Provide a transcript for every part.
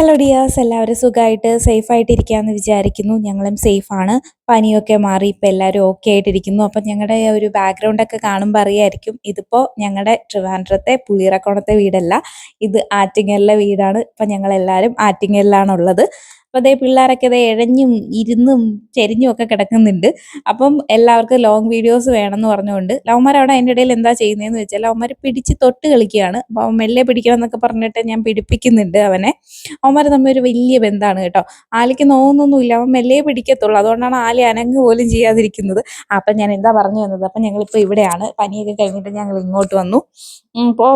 Hello Diaz എല്ലാവരും സുഖമായിട്ട് സേഫായിട്ട് ഇരിക്കാമെന്ന് വിചാരിക്കുന്നു. ഞങ്ങളും സേഫാണ്. പനിയൊക്കെ മാറി ഇപ്പം എല്ലാവരും ഓക്കെ ആയിട്ടിരിക്കുന്നു. അപ്പം ഞങ്ങളുടെ ഒരു ബാക്ക്ഗ്രൗണ്ട് ഒക്കെ കാണുമ്പോൾ അറിയായിരിക്കും. ഇതിപ്പോൾ ഞങ്ങളുടെ ട്രിവാൻഡ്രത്തെ പുളിയറക്കോണത്തെ വീടല്ല. ഇത് ആറ്റിങ്ങലിലെ വീടാണ്. ഇപ്പം ഞങ്ങളെല്ലാവരും ആറ്റിങ്ങലിലാണുള്ളത്. അപ്പോൾ അതേ പിള്ളേരൊക്കെ ഇതേ ഇഴഞ്ഞും ഇരുന്നും ചെരിഞ്ഞും ഒക്കെ കിടക്കുന്നുണ്ട്. അപ്പം എല്ലാവർക്കും ലോങ് വീഡിയോസ് വേണമെന്ന് പറഞ്ഞുകൊണ്ട് ലവന്മാർ അവിടെ അതിന്റെ ഇടയിൽ എന്താ ചെയ്യുന്നതെന്ന് വെച്ചാൽ ലവന്മാർ പിടിച്ച് തൊട്ട് കളിക്കുകയാണ്. അപ്പോൾ അവൻ മെല്ലെ പിടിക്കണം എന്നൊക്കെ പറഞ്ഞിട്ട് ഞാൻ പിടിപ്പിക്കുന്നുണ്ട് അവനെ. അവന്മാർ തമ്മിൽ ഒരു വലിയ ബന്ധമാണ് കേട്ടോ. ആലിക്ക് നോവുന്നൊന്നുമില്ല അവൻ മെല്ലെ പിടിക്കത്തുള്ളൂ. അതുകൊണ്ടാണ് ആലി അനങ്ങ് പോലും ചെയ്യാതിരിക്കുന്നത്. അപ്പം ഞാൻ എന്താ പറഞ്ഞു വന്നത് അപ്പം ഞങ്ങളിപ്പോൾ ഇവിടെയാണ്. പനിയൊക്കെ കഴിഞ്ഞിട്ട് ഞങ്ങൾ ഇങ്ങോട്ട് വന്നു. ഇപ്പോൾ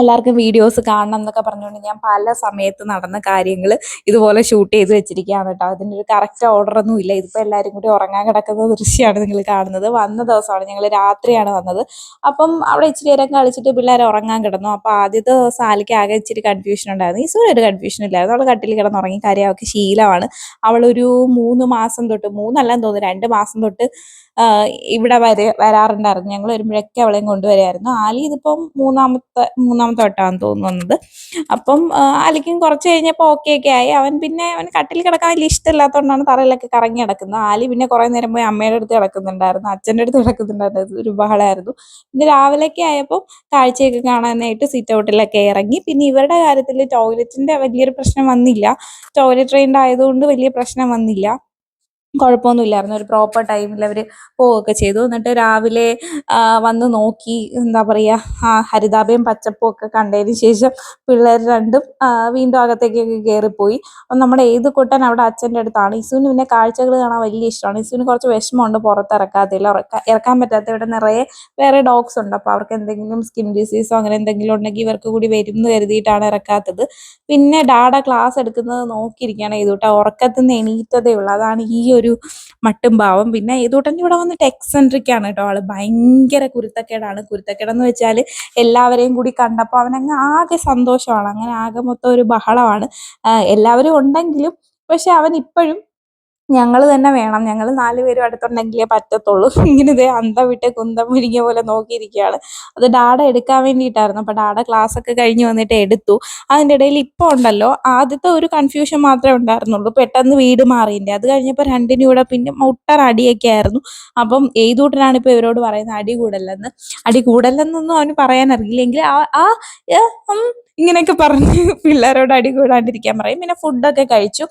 എല്ലാവർക്കും വീഡിയോസ് കാണണം എന്നൊക്കെ പറഞ്ഞുകൊണ്ട് ഞാൻ പല സമയത്ത് നടന്ന കാര്യങ്ങൾ ഇതുപോലെ ഷൂട്ട് ചെയ്ത് വെച്ചിരിക്കുകയാണ് കേട്ടോ. അതിന്റെ ഒരു കറക്റ്റ് ഓർഡർ ഒന്നും ഇല്ല. ഇതിപ്പോൾ എല്ലാവരും കൂടി ഉറങ്ങാൻ കിടക്കുന്ന ദൃശ്യമാണ് നിങ്ങൾ കാണുന്നത്. വന്ന ദിവസമാണ്. ഞങ്ങൾ രാത്രിയാണ് വന്നത്. അപ്പം അവിടെ ഇച്ചിരി നേരം കളിച്ചിട്ട് പിള്ളേർ ഉറങ്ങാൻ കിടന്നു. അപ്പോൾ ആദ്യത്തെ ദിവസം ആലിക്ക് ആകെ ഇച്ചിരി കൺഫ്യൂഷൻ ഉണ്ടായിരുന്നു. ഈശ്വര ഒരു കൺഫ്യൂഷൻ ഇല്ലായിരുന്നു. അവൾ കട്ടിൽ കിടന്നുറങ്ങി കാര്യം അവൾക്ക് ശീലമാണ്. അവളൊരു മൂന്ന് മാസം തൊട്ട് മൂന്നല്ലെന്ന് തോന്നുന്നു രണ്ട് മാസം തൊട്ട് ഇവിടെ വരെ വരാറുണ്ടായിരുന്നു. ഞങ്ങൾ വരുമ്പോഴൊക്കെ അവളെയും കൊണ്ടുവരായിരുന്നു. ആലി ഇതിപ്പം മൂന്നാമത്തെ മൂന്നാമത്തെ വട്ടമാണെന്ന് തോന്നുന്നു വന്നത്. അപ്പം അലിക്കും കുറച്ച് കഴിഞ്ഞപ്പോൾ ഓക്കെ ഒക്കെ ആയി. അവൻ പിന്നെ അവൻ കട്ടിൽ കിടക്കാൻ വലിയ ഇഷ്ടമില്ലാത്തതുകൊണ്ടാണ് തറയിലൊക്കെ കറങ്ങി കിടക്കുന്നത് ആലി പിന്നെ കുറേ നേരം പോയി അമ്മയുടെ അടുത്ത് കിടക്കുന്നുണ്ടായിരുന്നു. അച്ഛന്റെ അടുത്ത് കിടക്കുന്നുണ്ടായിരുന്നു. ഒരു ബഹളമായിരുന്നു പിന്നെ രാവിലെയൊക്കെ ആയപ്പോൾ കാഴ്ചയൊക്കെ കാണാനായിട്ട് സീറ്റ് ഔട്ടിലൊക്കെ ഇറങ്ങി. പിന്നെ ഇവരുടെ കാര്യത്തിൽ ടോയ്ലറ്റിന്റെ വലിയൊരു പ്രശ്നം വന്നില്ല. ടോയ്ലറ്റ് ട്രെയിൻഡ് ആയതുകൊണ്ട് വലിയ പ്രശ്നം വന്നില്ല. കുഴപ്പമൊന്നുമില്ലായിരുന്നു. ഒരു പ്രോപ്പർ ടൈമിൽ അവർ പോവുകയൊക്കെ ചെയ്തു. എന്നിട്ട് രാവിലെ വന്ന് നോക്കി എന്താ പറയുക ഹരിതാഭയും പച്ചപ്പും ഒക്കെ കണ്ടതിന് ശേഷം പിള്ളേർ രണ്ടും വീണ്ടും അകത്തേക്കൊക്കെ കയറിപ്പോയി അപ്പം നമ്മുടെ ഏത് കുട്ടൻ അവിടെ അച്ഛന്റെ അടുത്താണ്. ഇസുവിന് പിന്നെ കാഴ്ചകൾ കാണാൻ വലിയ ഇഷ്ടമാണ്. ഇസുവിന് കുറച്ച് വിഷമമുണ്ട് പുറത്ത് ഇറക്കാത്തില്ല ഇറക്കാൻ പറ്റാത്ത ഇവിടെ നിറയെ വേറെ ഡോഗ്സ് ഉണ്ട്. അപ്പോൾ അവർക്ക് എന്തെങ്കിലും സ്കിൻ ഡിസീസോ അങ്ങനെ എന്തെങ്കിലും ഉണ്ടെങ്കിൽ ഇവർക്ക് കൂടി വരും എന്ന് കരുതിയിട്ടാണ് ഇറക്കാത്തത്. പിന്നെ ഡാഡ ക്ലാസ് എടുക്കുന്നത് നോക്കിയിരിക്കുകയാണ് ചെയ്തുട്ടാ ഉറക്കത്തിൽ നിന്ന് എണീറ്റതേ ഉള്ളൂ. അതാണ് ഈ ഒരു മട്ടും ഭാവം പിന്നെ ഏതൂട്ടന്റെ ഇവിടെ വന്നിട്ട് എക്സെൻട്രിക് ആണ് കേട്ടോ ആൾ. ഭയങ്കര കുരുത്തക്കേടാണ്. കുരുത്തക്കേടെന്ന് വെച്ചാൽ എല്ലാവരെയും കൂടി കണ്ടപ്പോൾ അവനങ്ങ് ആകെ സന്തോഷമാണ്. അങ്ങനെ ആകെ മൊത്തം ഒരു ബഹളമാണ്. എല്ലാവരും ഉണ്ടെങ്കിലും പക്ഷെ അവൻ ഇപ്പോഴും ഞങ്ങൾ തന്നെ വേണം. ഞങ്ങൾ നാലുപേരും അടുത്തുണ്ടെങ്കിലേ പറ്റത്തുള്ളൂ. ഇങ്ങനെ ഇതേ അന്തം വിട്ട് കുന്തം മുരിങ്ങിയ പോലെ നോക്കിയിരിക്കുകയാണ്. അത് ഡാഡ എടുക്കാൻ വേണ്ടിയിട്ടായിരുന്നു. അപ്പോൾ ഡാഡ ക്ലാസ് ഒക്കെ കഴിഞ്ഞ് വന്നിട്ട് എടുത്തു. അതിന്റെ ഇടയിൽ ഇപ്പോൾ ഉണ്ടല്ലോ ആദ്യത്തെ ഒരു കൺഫ്യൂഷൻ മാത്രമേ ഉണ്ടായിരുന്നുള്ളൂ. പെട്ടെന്ന് വീട് മാറിയിന്റെ അത് കഴിഞ്ഞപ്പോൾ രണ്ടിനും കൂടെ പിന്നെ മുട്ടർ അടിയൊക്കെ ആയിരുന്നു. അപ്പം ഏതൂട്ടനാണ് ഇപ്പോൾ ഇവരോട് പറയുന്നത് അടി കൂടല്ലെന്ന്. അടി കൂടല്ലെന്നൊന്നും അവന് പറയാൻ അറിയില്ലെങ്കിൽ ആ ആ ഇങ്ങനെയൊക്കെ പറഞ്ഞ് പിള്ളേരോട് അടി കൂടാണ്ടിരിക്കാൻ പറയും. പിന്നെ ഫുഡൊക്കെ കഴിച്ചു.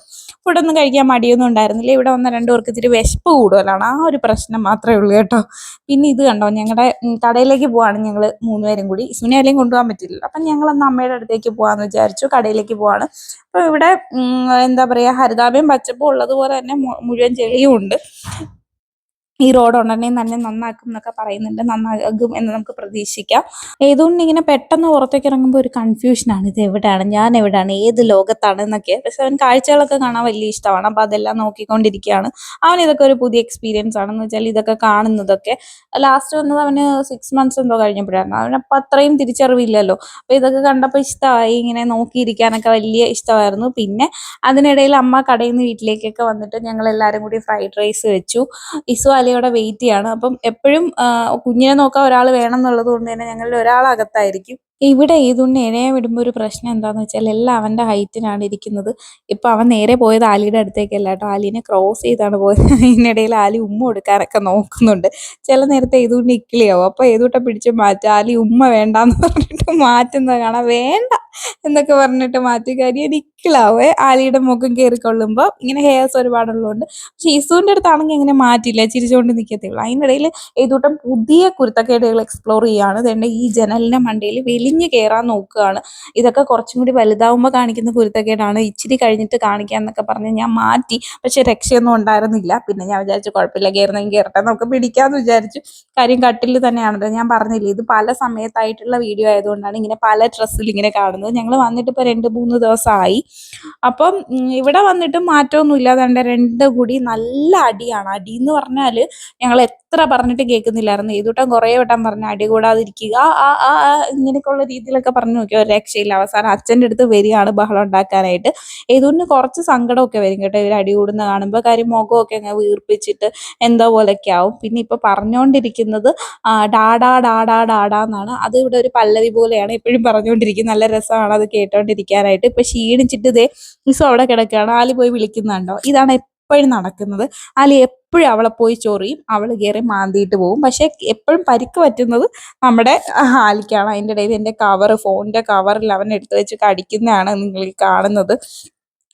ഫുഡൊന്നും കഴിക്കാൻ മടിയൊന്നും ഉണ്ടായിരുന്നില്ല. ഇവിടെ വന്ന രണ്ടു പേർക്ക് ഇത്തിരി വിശപ്പ് കൂടുതലാണ്. ആ ഒരു പ്രശ്നം മാത്രമേ ഉള്ളൂ കേട്ടോ. പിന്നെ ഇത് കണ്ടോ ഞങ്ങളുടെ കടയിലേക്ക് പോവാണ് ഞങ്ങൾ മൂന്നുപേരും കൂടി. ഇസുവിനെ കൊണ്ടുപോകാൻ പറ്റില്ലല്ലോ. അപ്പം ഞങ്ങളൊന്ന് അമ്മയുടെ അടുത്തേക്ക് പോകാമെന്ന് വിചാരിച്ചു. കടയിലേക്ക് പോവാണ്. അപ്പോൾ ഇവിടെ എന്താ പറയുക ഹരിതാപയും പച്ചപ്പും ഉള്ളതുപോലെ തന്നെ മുഴുവൻ ചെളിയും ഉണ്ട്. ഈ റോഡ് ഉടനെ തന്നെ നന്നാക്കും എന്നൊക്കെ പറയുന്നുണ്ട്. നന്നാകും എന്ന് നമുക്ക് പ്രതീക്ഷിക്കാം. ഏതുകൊണ്ട് ഇങ്ങനെ പെട്ടെന്ന് പുറത്തേക്ക് ഇറങ്ങുമ്പോൾ ഒരു കൺഫ്യൂഷനാണ് ഇത് എവിടെയാണ്? ഞാൻ എവിടെയാണ്? ഏത് ലോകത്താണ്? എന്നൊക്കെ. പക്ഷെ അവൻ കാഴ്ചകളൊക്കെ കാണാൻ വലിയ ഇഷ്ടമാണ്. അപ്പോൾ അതെല്ലാം നോക്കിക്കൊണ്ടിരിക്കുകയാണ്. അവൻ ഇതൊക്കെ ഒരു പുതിയ എക്സ്പീരിയൻസ് ആണെന്ന് വെച്ചാൽ ഇതൊക്കെ കാണുന്നതൊക്കെ. ലാസ്റ്റ് വന്നത് അവന് സിക്സ് മന്ത്സ് എന്തോ കഴിഞ്ഞപ്പോഴായിരുന്നു. അവനപ്പോൾ അത്രയും തിരിച്ചറിവില്ലല്ലോ. അപ്പോൾ ഇതൊക്കെ കണ്ടപ്പോൾ ഇഷ്ടമായി ഇങ്ങനെ നോക്കിയിരിക്കാനൊക്കെ വലിയ ഇഷ്ടമായിരുന്നു. പിന്നെ അതിനിടയിൽ അമ്മ കടയിൽ നിന്ന് വീട്ടിലേക്കൊക്കെ വന്നിട്ട് ഞങ്ങൾ എല്ലാവരും കൂടി ഫ്രൈഡ് റൈസ് വെച്ചു. ഇസു അലിയോടെ വെയിറ്റ് ചെയ്യാണ്. അപ്പം എപ്പോഴും കുഞ്ഞിനെ നോക്കാൻ ഒരാൾ വേണം എന്നുള്ളത് കൊണ്ട് തന്നെ ഞങ്ങളിൽ ഒരാൾ അകത്തായിരിക്കും ഇവിടെ ഈ തുണ്ണി ഇണയെ വിടുമ്പോൾ ഒരു പ്രശ്നം എന്താന്ന് വെച്ചാൽ എല്ലാം അവന്റെ ഹൈറ്റിനാണ് ഇരിക്കുന്നത്. ഇപ്പം അവൻ നേരെ പോയത് ആലിയുടെ അടുത്തേക്കല്ല കേട്ടോ. ആലിനെ ക്രോസ് ചെയ്താണ് പോയത്. അതിനിടയിൽ ആലി ഉമ്മ കൊടുക്കാനൊക്കെ നോക്കുന്നുണ്ട്. ചില നേരത്തെ ഇതുകൊണ്ട് ഇക്കിളിയാവും. അപ്പോൾ ഏതൂട്ട പിടിച്ച് മാറ്റുക ആലി ഉമ്മ വേണ്ടാന്ന് പറഞ്ഞിട്ട് മാറ്റുന്നത് കാണാം. വേണ്ട എന്നൊക്കെ പറഞ്ഞിട്ട് മാറ്റി. കാര്യം ഇക്കിളാവേ. ആലിയുടെ മുഖം കയറിക്കൊള്ളുമ്പോൾ ഇങ്ങനെ ഹെയർസ് ഒരുപാടുള്ളതുകൊണ്ട്. പക്ഷെ ഇസുവിന്റെ അടുത്താണെങ്കിൽ ഇങ്ങനെ മാറ്റില്ല. ചിരിച്ചുകൊണ്ട് നിൽക്കത്തേ ഉള്ളൂ. അതിനിടയിൽ ഏതൂട്ടം പുതിയ കുരുത്തക്കേടുകൾ എക്സ്പ്ലോർ ചെയ്യുകയാണ് ഇതേണ്ട ഈ ജനലിന്റെ മണ്ടയിൽ വെലിഞ്ഞ് കയറാൻ നോക്കുകയാണ്. ഇതൊക്കെ കുറച്ചും കൂടി വലുതാവുമ്പോൾ കാണിക്കുന്ന കുരുത്തക്കേടാണ്. ഇച്ചിരി കഴിഞ്ഞിട്ട് കാണിക്കുക എന്നൊക്കെ പറഞ്ഞ് ഞാൻ മാറ്റി. പക്ഷെ രക്ഷയൊന്നും ഉണ്ടായിരുന്നില്ല. പിന്നെ ഞാൻ വിചാരിച്ചു കുഴപ്പമില്ല കയറുന്നെങ്കിൽ കയറട്ടെ നമുക്ക് പിടിക്കാമെന്ന് വിചാരിച്ചു. കാര്യം കട്ടിൽ തന്നെയാണല്ലോ ഞാൻ പറഞ്ഞില്ല. ഇത് പല സമയത്തായിട്ടുള്ള വീഡിയോ ആയതുകൊണ്ടാണ് ഇങ്ങനെ പല ഡ്രസ്സിൽ ഇങ്ങനെ കാണുന്നത്. ഞങ്ങൾ വന്നിട്ട് ഇപ്പോൾ രണ്ട് മൂന്ന് ദിവസമായി. അപ്പം ഇവിടെ വന്നിട്ട് മാറ്റമൊന്നും ഇല്ലാതാണ്ട് രണ്ട് കൂടി നല്ല അടിയാണ്. അടി എന്ന് പറഞ്ഞാൽ ഞങ്ങൾ എത്ര പറഞ്ഞിട്ട് കേൾക്കുന്നില്ലായിരുന്നു. ഏതുവട്ടം കുറേ വട്ടം പറഞ്ഞു അടി കൂടാതിരിക്കുക ആ ആ ഇങ്ങനെയൊക്കെയുള്ള രീതിയിലൊക്കെ പറഞ്ഞു നോക്കി ഒരു രക്ഷയില്ല. അവസാനം അച്ഛന്റെ അടുത്ത് വരികയാണ് ബഹളം ഉണ്ടാക്കാനായിട്ട്. ഏതുകൊണ്ട് കുറച്ച് സങ്കടമൊക്കെ വരും കേട്ടോ. ഇവർ അടി കൂടുന്ന കാണുമ്പോൾ കാര്യം മുഖമൊക്കെ അങ്ങ് വീർപ്പിച്ചിട്ട് എന്തോ പോലെയൊക്കെ ആവും. പിന്നെ ഇപ്പൊ പറഞ്ഞുകൊണ്ടിരിക്കുന്നത് ഡാഡാ ഡാഡാ ഡാഡാ എന്നാണ്. അത് ഇവിടെ ഒരു പല്ലവി പോലെയാണ് എപ്പോഴും പറഞ്ഞുകൊണ്ടിരിക്കുന്നത് നല്ല രസമാണ് അത് കേട്ടോണ്ടിരിക്കാനായിട്ട്. ഇപ്പൊ ക്ഷീണിച്ചിട്ട് ഇതേ മിസ്സും അവിടെ കിടക്കുകയാണ്. ആലി പോയി വിളിക്കുന്നുണ്ടോ? ഇതാണ് എപ്പോഴും നടക്കുന്നത്. അലി എപ്പോഴും അവളെ പോയി ചൊറിയും അവൾ കയറി മാന്തിയിട്ട് പോകും പക്ഷെ എപ്പോഴും പരിക്ക് പറ്റുന്നത് നമ്മുടെ ആലിക്കാണ്. അതിന്റെ ഇടയിൽ എന്റെ കവർ ഫോണിന്റെ കവറിൽ അവൻ എടുത്തു വെച്ച് കടിക്കുന്നതാണ് നിങ്ങൾ കാണുന്നത്.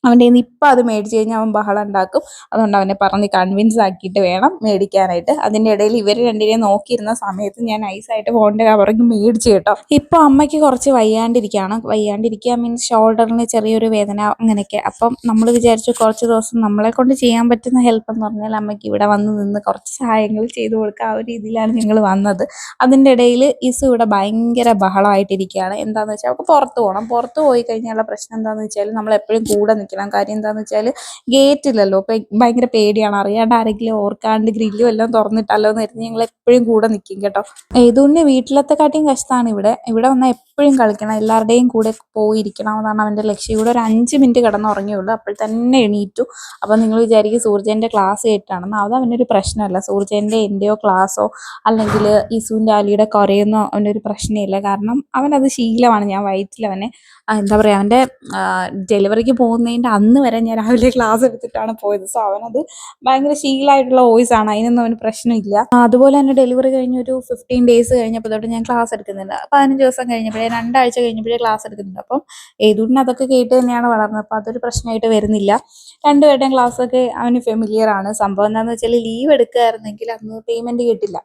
അവന്റെ നിന്ന് ഇപ്പം അത് മേടിച്ച് കഴിഞ്ഞാൽ അവൻ ബഹളം ഉണ്ടാക്കും. അതുകൊണ്ട് അവനെ പറഞ്ഞ് കൺവിൻസ് ആക്കിയിട്ട് വേണം മേടിക്കാനായിട്ട്. അതിന്റെ ഇടയിൽ ഇവർ രണ്ടിനെയും നോക്കിയിരുന്ന സമയത്ത് ഞാൻ ഐസായിട്ട് ഫോണിന്റെ കവറിങ് മേടിച്ച് കേട്ടോ. ഇപ്പോൾ അമ്മയ്ക്ക് കുറച്ച് വയ്യാണ്ടിരിക്കുകയാണ്. വയ്യാണ്ടിരിക്കുക മീൻസ് ഷോൾഡറിന് ചെറിയൊരു വേദന അങ്ങനെയൊക്കെ. അപ്പം നമ്മൾ വിചാരിച്ചു കുറച്ച് ദിവസം നമ്മളെ കൊണ്ട് ചെയ്യാൻ പറ്റുന്ന ഹെൽപ്പ് എന്ന് പറഞ്ഞാൽ അമ്മയ്ക്ക് ഇവിടെ വന്ന് നിന്ന് കുറച്ച് സഹായങ്ങൾ ചെയ്തു കൊടുക്കുക ആ ഒരു രീതിയിലാണ് ഞങ്ങൾ വന്നത്. അതിന്റെ ഇടയിൽ ഇസു ഇവിടെ ഭയങ്കര ബഹളമായിട്ടിരിക്കുകയാണ്. എന്താണെന്ന് വെച്ചാൽ അവൾക്ക് പുറത്ത് പോകണം പുറത്ത് പോയി കഴിഞ്ഞാലുള്ള പ്രശ്നം എന്താണെന്ന് വെച്ചാൽ നമ്മൾ എപ്പോഴും കൂടെ നിൽക്കണം കാര്യം എന്താണെന്ന് വെച്ചാൽ ഗേറ്റ് ഇല്ലല്ലോ. ഇപ്പം ഭയങ്കര പേടിയാണ്. അറിയാണ്ട് ആരെങ്കിലും ഓർക്കാണ്ട് ഗ്രില്ലും എല്ലാം തുറന്നിട്ടല്ലോ എന്ന് കരുതി ഞങ്ങൾ എപ്പോഴും കൂടെ നിൽക്കും കേട്ടോ. ഏതുകൊണ്ട് വീട്ടിലത്തെ കാട്ടിയും കഷ്ടമാണ് ഇവിടെ. ഇവിടെ വന്നാൽ എപ്പോഴും കളിക്കണം. എല്ലാവരുടെയും കൂടെ പോയിരിക്കണം എന്നാണ് അവന്റെ ലക്ഷ്യം. ഇവിടെ ഒരു അഞ്ച് മിനിറ്റ് കിടന്നുറങ്ങിയുള്ളൂ അപ്പോൾ തന്നെ എണീറ്റു. അപ്പോൾ നിങ്ങൾ വിചാരിക്കും സൂർജന്റെ ക്ലാസ് കേട്ടാണെന്ന് അത് അവനൊരു പ്രശ്നമല്ല. സൂർജന്റെ എന്റെയോ ക്ലാസ്സോ അല്ലെങ്കിൽ ഇസുവിന്റെ അലിയുടെ കുറയൊന്നും അവനൊരു പ്രശ്നമില്ല. കാരണം അവനത് ശീലമാണ്. ഞാൻ വയറ്റിൽ അവനെ എന്താ പറയുക അവന്റെ ഡെലിവറിക്ക് പോകുന്നതിന്റെ അന്ന് വരെ ഞാൻ രാവിലെ ക്ലാസ് എടുത്തിട്ടാണ് പോയത്. സോ അവനത് ഭയങ്കര ശീലമായിട്ടുള്ള വോയിസ് ആണ്. അതിനൊന്നും അവന് പ്രശ്നമില്ല. അതുപോലെ തന്നെ ഡെലിവറി കഴിഞ്ഞ ഒരു ഫിഫ്റ്റീൻ ഡേയ്സ് കഴിഞ്ഞപ്പോൾ തൊട്ട് ഞാൻ ക്ലാസ് എടുക്കുന്നുണ്ട് പതിനഞ്ച് ദിവസം കഴിഞ്ഞപ്പോഴേ രണ്ടാഴ്ച കഴിഞ്ഞപ്പോഴേ ക്ലാസ് എടുക്കുന്നുണ്ട്. അപ്പം ഏതുകൊണ്ട് അതൊക്കെ കേട്ട് തന്നെയാണ് വളർന്നത്. അപ്പോൾ അതൊരു പ്രശ്നമായിട്ട് വരുന്നില്ല. രണ്ടുപേരുടെയും ക്ലാസ്സൊക്കെ അവന് ഫെമിലിയർ ആണ്. സംഭവം എന്താണെന്ന് വെച്ചാൽ ലീവ് എടുക്കുകയായിരുന്നെങ്കിൽ അന്ന് പേയ്മെന്റ് കിട്ടില്ല.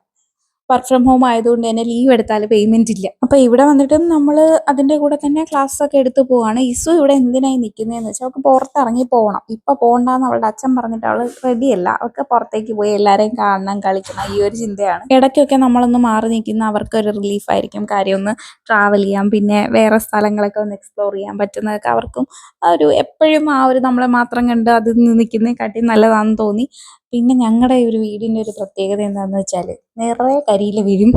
വർക്ക് ഫ്രം ഹോം ആയതുകൊണ്ട് തന്നെ ലീവ് എടുത്താൽ പേയ്മെന്റ് ഇല്ല. അപ്പൊ ഇവിടെ വന്നിട്ടും നമ്മൾ അതിന്റെ കൂടെ തന്നെ ക്ലാസ് ഒക്കെ എടുത്ത് പോവാണ്. ഇസു ഇവിടെ എന്തിനായി നിൽക്കുന്നതെന്ന് വെച്ചാൽ അവൾക്ക് പുറത്തിറങ്ങി പോകണം ഇപ്പൊ പോകണ്ടെന്ന് അവളുടെ അച്ഛൻ പറഞ്ഞിട്ട് അവൾ റെഡിയല്ല അവൾക്ക് പുറത്തേക്ക് പോയി എല്ലാരെയും കാണണം കളിക്കണം ഈ ഒരു ചിന്തയാണ്. ഇടയ്ക്കൊക്കെ നമ്മളൊന്ന് മാറി നിൽക്കുന്ന അവർക്ക് ഒരു റിലീഫ് ആയിരിക്കും. കാര്യം ഒന്ന് ട്രാവൽ ചെയ്യാം പിന്നെ വേറെ സ്ഥലങ്ങളൊക്കെ ഒന്ന് എക്സ്പ്ലോർ ചെയ്യാൻ പറ്റുന്നതൊക്കെ അവർക്കും ഒരു എപ്പോഴും ആ ഒരു നമ്മളെ മാത്രം കണ്ട് അതിൽ നിന്ന് നിൽക്കുന്നതിനെക്കാട്ടി നല്ലതാണെന്ന് തോന്നി. പിന്നെ ഞങ്ങളുടെ ഒരു വീടിന്റെ ഒരു പ്രത്യേകത എന്താണെന്ന് വെച്ചാൽ നിറയെ കരിയില വീഴും.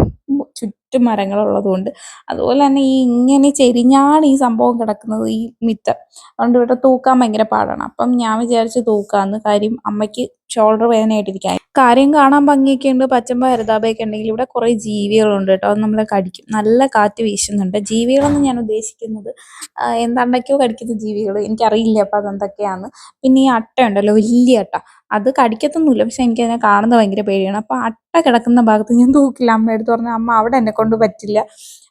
ചുറ്റും മരങ്ങളുള്ളത് കൊണ്ട് അതുപോലെ തന്നെ ഈ ഇങ്ങനെ ചെരിഞ്ഞാണ് ഈ സംഭവം കിടക്കുന്നത് ഈ മിത്തം അതുകൊണ്ട് ഇവിടെ തൂക്കാൻ ഭയങ്കര പാടാണ്. അപ്പം ഞാൻ വിചാരിച്ച് തൂക്കാന്ന്. കാര്യം അമ്മയ്ക്ക് ഷോൾഡർ വേദനയായിട്ടിരിക്കാൻ കാര്യം കാണാൻ ഭംഗിയൊക്കെ ഉണ്ട്. പച്ചമ്പ ഹരിതാപയൊക്കെ ഉണ്ടെങ്കിൽ ഇവിടെ കുറേ ജീവികളുണ്ട് കേട്ടോ. അത് നമ്മളെ കടിക്കും. നല്ല കാറ്റ് വീശുന്നുണ്ട്. ജീവികളെന്ന് ഞാൻ ഉദ്ദേശിക്കുന്നത് എന്താണ്ടൊക്കെയോ കടിക്കുന്ന ജീവികൾ എനിക്കറിയില്ല അപ്പം അതെന്തൊക്കെയാന്ന്. പിന്നെ ഈ അട്ട ഉണ്ടല്ലോ വലിയ അട്ട. അത് കടിക്കത്തൊന്നുമില്ല. പക്ഷെ എനിക്കതിനെ കാണുന്നത് ഭയങ്കര പേടിയാണ്. അപ്പോൾ അട്ട കിടക്കുന്ന ഭാഗത്ത് ഞാൻ തൂക്കില്ല. അമ്മ എടുത്ത് പറഞ്ഞ അമ്മ അവിടെ എന്നെ കൊണ്ട് പറ്റില്ല.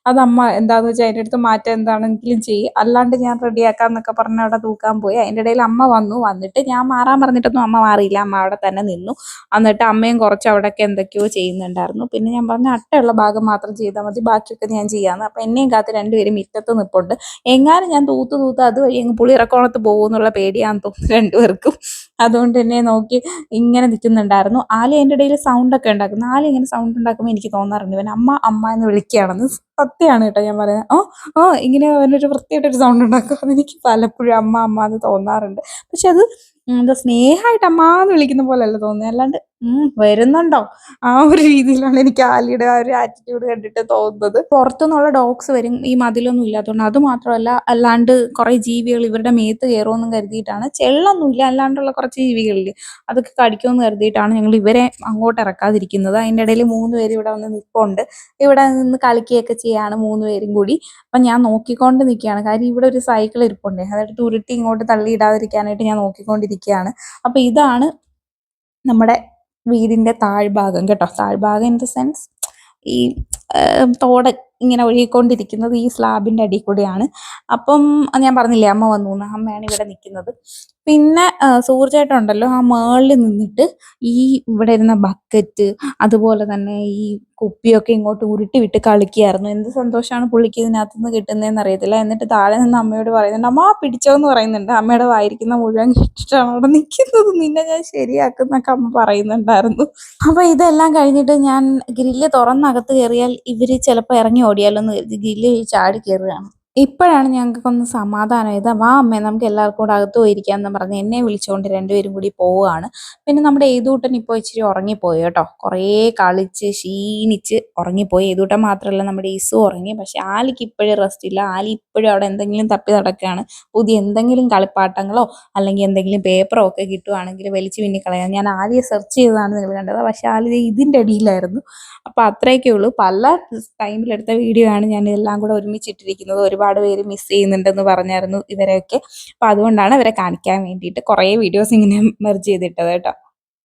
അത് അമ്മ എന്താന്ന് വെച്ചാൽ അതിന്റെ അടുത്ത് മാറ്റം എന്താണെങ്കിലും ചെയ്യും. അല്ലാണ്ട് ഞാൻ റെഡിയാക്കാന്നൊക്കെ പറഞ്ഞ് അവിടെ തൂക്കാൻ പോയി. അതിന്റെ ഇടയിൽ അമ്മ വന്നു. വന്നിട്ട് ഞാൻ മാറാൻ പറഞ്ഞിട്ടൊന്നും അമ്മ മാറിയില്ല. അമ്മ അവിടെ തന്നെ നിന്നു. എന്നിട്ട് അമ്മയും കുറച്ച് അവിടെയൊക്കെ എന്തൊക്കെയോ ചെയ്യുന്നുണ്ടായിരുന്നു. പിന്നെ ഞാൻ പറഞ്ഞ അട്ടയുള്ള ഭാഗം മാത്രം ചെയ്താൽ മതി. ബാക്കിയൊക്കെ ഞാൻ ചെയ്യാമെന്ന് അപ്പം എന്നെയും കാത്ത് രണ്ടുപേരും മിറ്റത്ത് നിൽപ്പുണ്ട് എങ്ങാനും ഞാൻ തൂത്ത് തൂത്ത് അതുവഴി അങ്ങ് പുളിയിറക്കോണത്ത് പോകുമെന്നുള്ള പേടിയാന്ന് തോന്നുന്നു രണ്ടുപേർക്കും. അതുകൊണ്ട് തന്നെ നോക്കി ഇങ്ങനെ നിൽക്കുന്നുണ്ടായിരുന്നു. ആല എന്റെ ഇടയിൽ സൗണ്ടൊക്കെ ഉണ്ടാക്കുന്നു. ആല ഇങ്ങനെ സൗണ്ട് ഉണ്ടാക്കുമ്പോൾ എനിക്ക് തോന്നാറുണ്ട്. ഇവൻ അമ്മ അമ്മ എന്ന് വിളിക്കുകയാണെന്ന്. സത്യമാണ് കേട്ടോ ഞാൻ പറയുന്നത്. ഓ ഓ ഇങ്ങനെ അവനൊരു വൃത്തിയായിട്ടൊരു സൗണ്ട് ഉണ്ടാക്കും എനിക്ക് പലപ്പോഴും അമ്മ അമ്മ എന്ന് തോന്നാറുണ്ട്. പക്ഷെ അത് എന്താ സ്നേഹമായിട്ട് അമ്മ എന്ന് വിളിക്കുന്ന പോലെയല്ല തോന്നുന്നത്. അല്ലാണ്ട് വരുന്നുണ്ടോ? ആ ഒരു രീതിയിലാണ് എനിക്ക് ആലിയുടെ ആ ഒരു ആറ്റിറ്റ്യൂഡ് കണ്ടിട്ട് തോന്നുന്നത്. പുറത്തുനിന്നുള്ള ഡോഗ്സ് വരും ഈ മതിലൊന്നും ഇല്ലാത്തതുകൊണ്ട്. അത് മാത്രമല്ല അല്ലാണ്ട് കുറെ ജീവികൾ ഇവരുടെ മേത്ത് കയറുമെന്നും കരുതിയിട്ടാണ്. ചെള്ളൊന്നുമില്ല അല്ലാണ്ടുള്ള കുറച്ച് ജീവികളിൽ. അതൊക്കെ കടിക്കുമെന്ന് കരുതിയിട്ടാണ് ഞങ്ങൾ ഇവരെ അങ്ങോട്ട് ഇറക്കാതിരിക്കുന്നത്. അതിന്റെ ഇടയിൽ മൂന്ന് പേര് ഇവിടെ വന്ന് നിൽപ്പുണ്ട്. ഇവിടെ നിന്ന് കളിക്കുകയൊക്കെ ചെയ്യാണ് മൂന്ന് പേരും കൂടി. അപ്പം ഞാൻ നോക്കിക്കൊണ്ട് നിൽക്കുകയാണ്. കാര്യം ഇവിടെ ഒരു സൈക്കിൾ ഇരിപ്പുണ്ടേ. അതെടുത്ത് ഉരുട്ടി ഇങ്ങോട്ട് തള്ളിയിടാതിരിക്കാനായിട്ട് ഞാൻ നോക്കിക്കൊണ്ടിരിക്കുകയാണ്. അപ്പം ഇതാണ് നമ്മുടെ വീടിന്റെ താഴ്ഭാഗം കേട്ടോ. താഴ്ഭാഗം ഇൻ ദ സെൻസ് ഈ തോട ഇങ്ങനെ ഒഴുകിക്കൊണ്ടിരിക്കുന്നത് ഈ സ്ലാബിന്റെ അടിയിൽ കൂടെയാണ് അപ്പം ഞാൻ പറഞ്ഞില്ലേ അമ്മ വന്നു അമ്മയാണ് ഇവിടെ നിൽക്കുന്നത്. പിന്നെ ഉണ്ടല്ലോ ആ മേളിൽ നിന്നിട്ട് ഈ ഇവിടെ ഇരുന്ന ബക്കറ്റ് അതുപോലെ തന്നെ ഈ കുപ്പിയൊക്കെ ഇങ്ങോട്ട് ഉരുട്ടി വിട്ട് കളിക്കുകയായിരുന്നു. എന്ത് സന്തോഷമാണ് പുള്ളിക്ക് ഇതിനകത്ത് നിന്ന് കിട്ടുന്നതെന്ന് അറിയത്തില്ല. എന്നിട്ട് താഴെ നിന്ന് അമ്മയോട് പറയുന്നുണ്ട് അമ്മ പിടിച്ചോ എന്ന് പറയുന്നുണ്ട്. അമ്മയുടെ വായിരിക്കുന്ന മുഴുവൻ കേട്ടിട്ടാണ് അവിടെ നിൽക്കുന്നത്. നിന്നെ ഞാൻ ശരിയാക്കുന്നൊക്കെ അമ്മ പറയുന്നുണ്ടായിരുന്നു. അപ്പൊ ഇതെല്ലാം കഴിഞ്ഞിട്ട് ഞാൻ ഗ്രില്ല് തുറന്നകത്ത് കയറിയാൽ ഇവർ ചിലപ്പോൾ ഇറങ്ങി ഓടിയാലോ എന്ന് കരുതി ഗ്രില്ല് ചാടി കയറുകയാണ്. ഇപ്പോഴാണ് ഞങ്ങൾക്കൊന്ന് സമാധാനമായത് വാ അമ്മേ നമുക്ക് എല്ലാവർക്കും കൂടെ അകത്ത് പോയിരിക്കാമെന്ന് പറഞ്ഞ് എന്നെ വിളിച്ചുകൊണ്ട് രണ്ടുപേരും കൂടി പോവുകയാണ്. പിന്നെ നമ്മുടെ ഏതൂട്ടൻ ഇപ്പോൾ ഇച്ചിരി ഉറങ്ങിപ്പോയി കേട്ടോ. കുറേ കളിച്ച് ക്ഷീണിച്ച് ഉറങ്ങിപ്പോയി. ഏതൂട്ടൻ മാത്രമല്ല നമ്മുടെ ഇസു ഉറങ്ങി. പക്ഷേ ആലിക്ക് ഇപ്പോഴും റെസ്റ്റ് ഇല്ല. ആലി ഇപ്പോഴും അവിടെ എന്തെങ്കിലും തപ്പി നടക്കുകയാണ്. പുതിയ എന്തെങ്കിലും കളിപ്പാട്ടങ്ങളോ അല്ലെങ്കിൽ എന്തെങ്കിലും പേപ്പറോ ഒക്കെ കിട്ടുവാണെങ്കിൽ വലിച്ചു പിന്നെ കളയാം. ഞാൻ ആലിയെ സെർച്ച് ചെയ്തതാണ് നിങ്ങൾ കണ്ടത്. പക്ഷെ ആലി ഇതിന്റെ അടിയിലായിരുന്നു. അപ്പോൾ അത്രയൊക്കെ ഉള്ളൂ. പല ടൈമിലെടുത്ത വീഡിയോ ആണ് ഞാൻ ഇതെല്ലാം കൂടെ ഒരുമിച്ചിട്ടിരിക്കുന്നത്. ഒരുപാട് പേര് മിസ് ചെയ്യുന്നുണ്ടെന്ന് പറഞ്ഞായിരുന്നു ഇവരെയൊക്കെ. അപ്പോൾ അതുകൊണ്ടാണ് ഇവരെ കാണിക്കാൻ വേണ്ടിയിട്ട് കുറേ വീഡിയോസ് ഇങ്ങനെ മെർജ് ചെയ്തിട്ടത് കേട്ടോ.